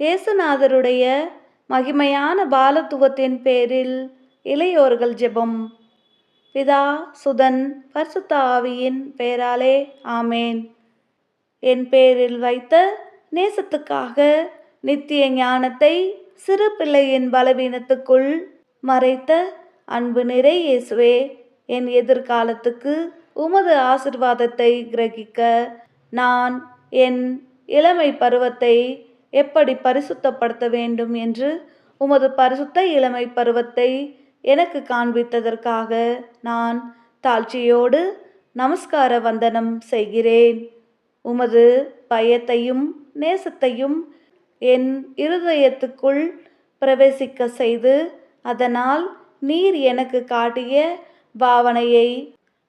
இயேசுநாதருடைய மகிமையான பாலத்துவத்தின் பேரில் இளையோர்கள் ஜெபம். பிதா சுதன் பரிசுத்த ஆவியின் பெயராலே ஆமேன். என் பேரில் வைத்த நேசத்துக்காக நித்திய ஞானத்தை சிறு பிள்ளையின் பலவீனத்துக்குள் மறைத்த அன்பு நிறை இயேசுவே என் எதிர்காலத்துக்கு உமது ஆசிர்வாதத்தை கிரகிக்க நான் என் இளமை பருவத்தை எப்படி பரிசுத்தப்படுத்த வேண்டும் என்று உமது பரிசுத்த இளமை பருவத்தை எனக்கு காண்பித்ததற்காக நான் தாழ்ச்சியோடு நமஸ்கார வந்தனம் செய்கிறேன். உமது பயத்தையும் நேசத்தையும் என் இருதயத்துக்குள் பிரவேசிக்க செய்து அதனால் நீர் எனக்கு காட்டிய பாவனையை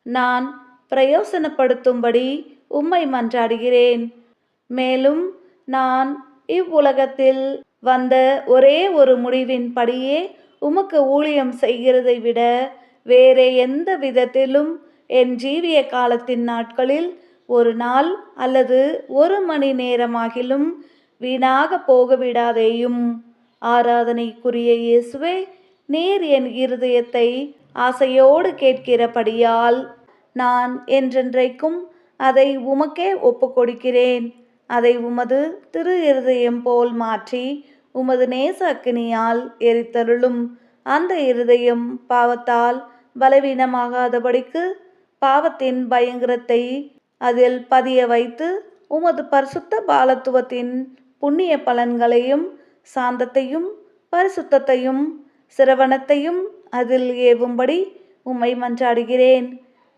நான் பிரயோசனப்படுத்தும்படி உம்மை மன்றாடுகிறேன். மேலும் நான் இவ்வுலகத்தில் வந்த ஒரே ஒரு முடிவின்படியே உமக்கு ஊழியம் செய்கிறதை விட வேறே எந்த விதத்திலும் என் ஜீவிய காலத்தின் நாட்களில் ஒரு நாள் அல்லது ஒரு மணி நேரமாகிலும் வீணாக போகவிடாதேயும். ஆராதனைக்குரிய இயேசுவே நீர் என் இருதயத்தை ஆசையோடு கேட்கிறபடியால் நான் என்றென்றைக்கும் அதை உமக்கே ஒப்புக்கொடுக்கிறேன். அதை உமது திரு இருதயம் போல் மாற்றி உமது நேச அக்கினியால் எரித்தருளும். அந்த இருதயம் பாவத்தால் பலவீனமாகாதபடிக்கு பாவத்தின் பயங்கரத்தை அதில் பதிய வைத்து உமது பரிசுத்த பாலத்துவத்தின் புண்ணிய பலன்களையும் சாந்தத்தையும் பரிசுத்தத்தையும் சிரவணத்தையும் அதில் ஏவும்படி உம்மை மன்றாடுகிறேன்.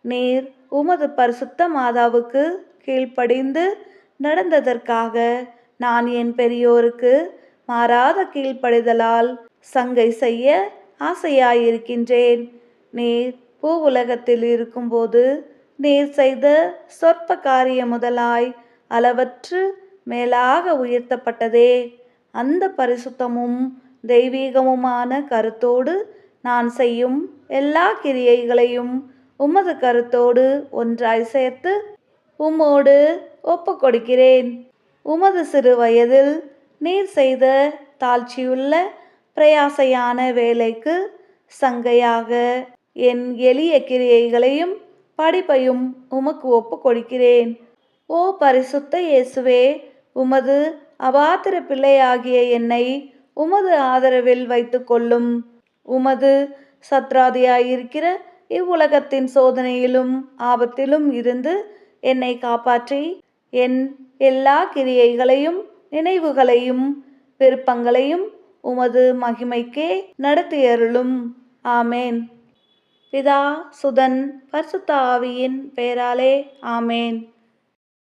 நீர் உமது பரிசுத்த மாதாவுக்கு கீழ்ப்படிந்து நடந்ததற்காக நான் என் பெரியோருக்கு மாறாத கீழ்ப்படிதலால் சங்கை செய்ய ஆசையாயிருக்கின்றேன். நீர் பூ உலகத்தில் இருக்கும்போது நீர் செய்த சொற்ப காரியம் முதலாய் அளவற்று மேலாக உயர்த்தப்பட்டதே. அந்த பரிசுத்தமும் தெய்வீகமுமான கருத்தோடு நான் செய்யும் எல்லா கிரியைகளையும் உமது கருத்தோடு ஒன்றாய் சேர்த்து உம்மோடு ஒப்பு கொடுக்கிறேன் உமது சிறு வயதில் நீர் செய்த தாழ்ச்சியுள்ள பிரயாசையான வேலைக்கு சங்கையாக என் எளிய கிரியைகளையும் படிப்பையும் உமக்கு ஒப்பு கொடுக்கிறேன் ஓ பரிசுத்த இயேசுவே உமது அபாத்திர பிள்ளையாகிய என்னை உமது ஆதரவில் வைத்துக்கொள்ளும் உமது சத்ராதியாயிருக்கிற இவ்வுலகத்தின் சோதனையிலும் ஆபத்திலும் இருந்து என்னை காப்பாற்றி. என் எல்லா கிரியைகளையும் நினைவுகளையும் விருப்பங்களையும் உமது மகிமைக்கே நடத்தியருளும். ஆமேன். பிதா சுதன் பரிசுத்த ஆவியின் பெயராலே ஆமேன்.